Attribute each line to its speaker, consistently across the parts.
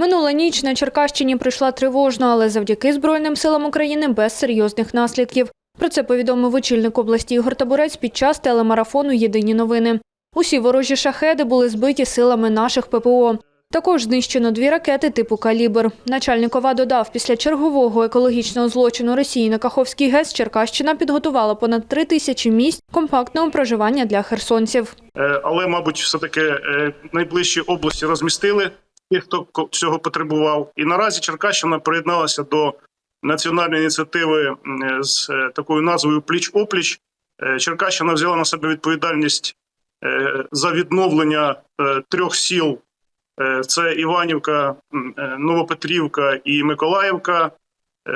Speaker 1: Минула ніч на Черкащині прийшла тривожно, але завдяки Збройним силам України без серйозних наслідків. Про це повідомив очільник області Ігор Табурець під час телемарафону Єдині новини. Усі ворожі шахеди були збиті силами наших ППО. Також знищено дві ракети типу «Калібр». Начальник ОВА додав, після чергового екологічного злочину Росії на Каховський ГЕС Черкащина підготувала понад три тисячі місць компактного проживання для херсонців.
Speaker 2: Е, але, мабуть, все-таки е, найближчі області розмістили тих, хто цього потребував. І наразі Черкащина приєдналася до національної ініціативи з е, такою назвою Пліч опліч. Е, Черкащина взяла на себе відповідальність е, за відновлення трьох сіл: це Іванівка, Новопетрівка і Миколаївка.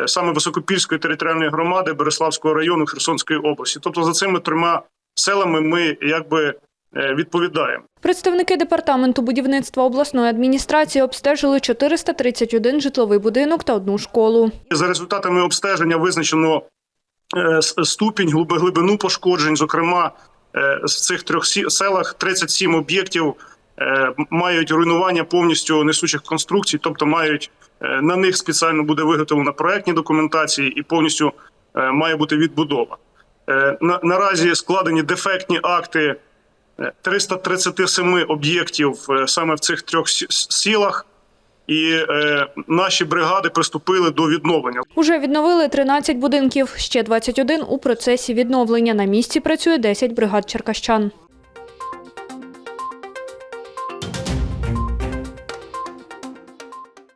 Speaker 2: Саме Високопільської територіальної громади Береславського району Херсонської області. Тобто за цими трьома селами ми якби відповідаємо.
Speaker 1: Представники департаменту будівництва обласної адміністрації обстежили 431 житловий будинок та одну школу.
Speaker 2: За результатами обстеження визначено е, ступінь глиби- глибину пошкоджень. Зокрема, е, з цих трьох селах 37 об'єктів е, мають руйнування повністю несучих конструкцій, тобто мають е, на них спеціально буде виготовлена проектні документації і повністю е, має бути відбудова. Е, на- Наразі складені дефектні акти е, 337 об'єктів е, саме в цих трьох сі- сілах. І е, наші бригади приступили до відновлення.
Speaker 1: Уже відновили 13 будинків, ще 21 у процесі відновлення. На місці працює 10 бригад черкащан.